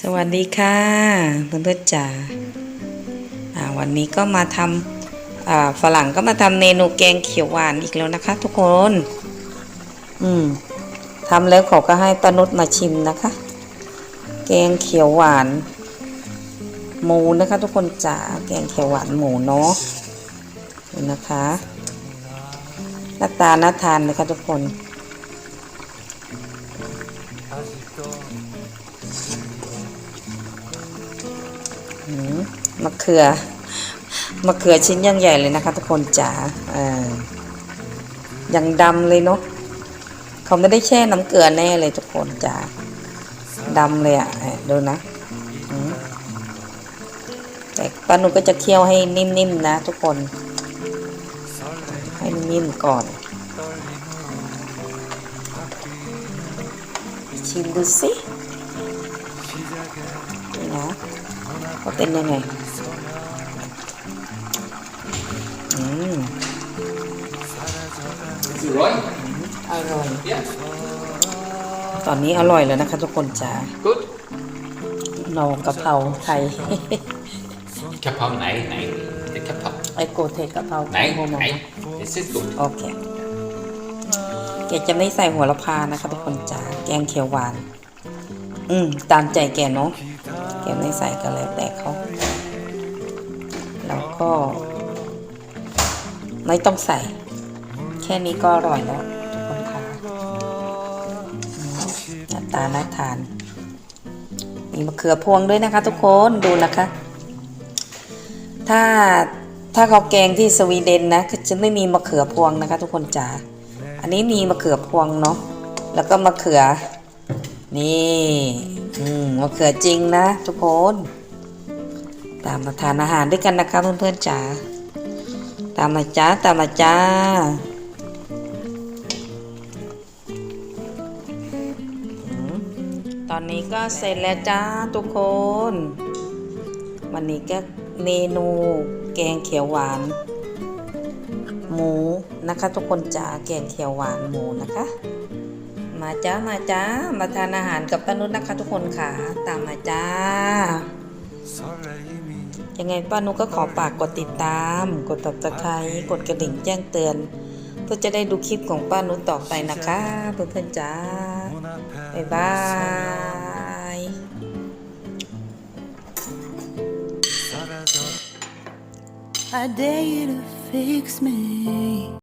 สวัสดีค่ะเพื่อนๆจ๋าวันนี้ก็มาทำฝรั่งก็มาทำเมนูแกงเขียวหวานอีกแล้วนะคะ ทุกคน อืมทำแล้วเขาก็ให้ปนุชมาชิมนะคะ แกงเขียวหวาน หมูนะคะ ทุกคนจ๋าแกงเขียวหวานหมูเนาะนี่นะคะหน้าตาน่าทานเลยค่ะทุกคน มะเขือมะเขือชิ้นยังใหญ่เลยนะคะทุกคนจ๋าออยังดำเลยเนาะเขาไม่ได้แช่น้ำเกลือแน่เลยทุกคนจ๋าดำเลยอะ่ะดูนะแต่ป้าหนูก็จะเคี่ยวให้นิ่มๆนะทุกคน ให้นิ่มก่อน ชิมดูสิ นี่นะว่าเป็นยังไงอืม Is it right? อร่อย Yeah. ตอนนี้อร่อยแล้วนะคะทุกคนจ๋า Good. นอกะเพราไทย Kappa, nej, nej. Det är kappa. ไอโกเทกะเพราไทย Nej, โมโม nej. This is good. โอเคแกจะไม่ใส่หัวละพานะคะทุกคนจ๋าแกงเขียวหวาน อืม ตามใจแกเนาะ แกไม่ใส่ก็แล้วแต่เขา แล้วก็ ไม่ต้องใส่ แค่นี้ก็อร่อยแล้วทุกคนค่ะหน้าตาน่าทาน มีมะเขือพวงด้วยนะคะ ทุกคนดูนะคะ ถ้าถ้าเขาแกงที่สวีเดนนะจะไม่มีมะเขือพวงนะคะ ทุกคนจ๋าอันนี้มีมะเขือพวงเนาะแล้วก็มะเขือ นี่อืมมะเขือจริงนะทุกคน ตามมาทานอาหารด้วยกันนะคะเพื่อนๆจ๋าตามมาจ้าตามมาจ้าตอนนี้ก็เสร็จแล้วจ้าทุกคน วันนี้ก็เมนูแกงเขียวหวาน หมูนะคะ ทุกคนจ้าแกงเขียวหวานหมูนะคะ มาจ้ามาจ้ามาทานอาหารกับป้านุชนะคะทุกคนค่ะ ตามมาจ้า ยังไงป้านุชก็ขอฝากกดติดตาม กดตับตะไคร้กดกระดิ่งแจ้งเตือน เพื่อจะได้ดูคลิปของป้านุชต่อไปนะคะ เพื่อนๆจ้าบ๊ายบาย I dare you to fix me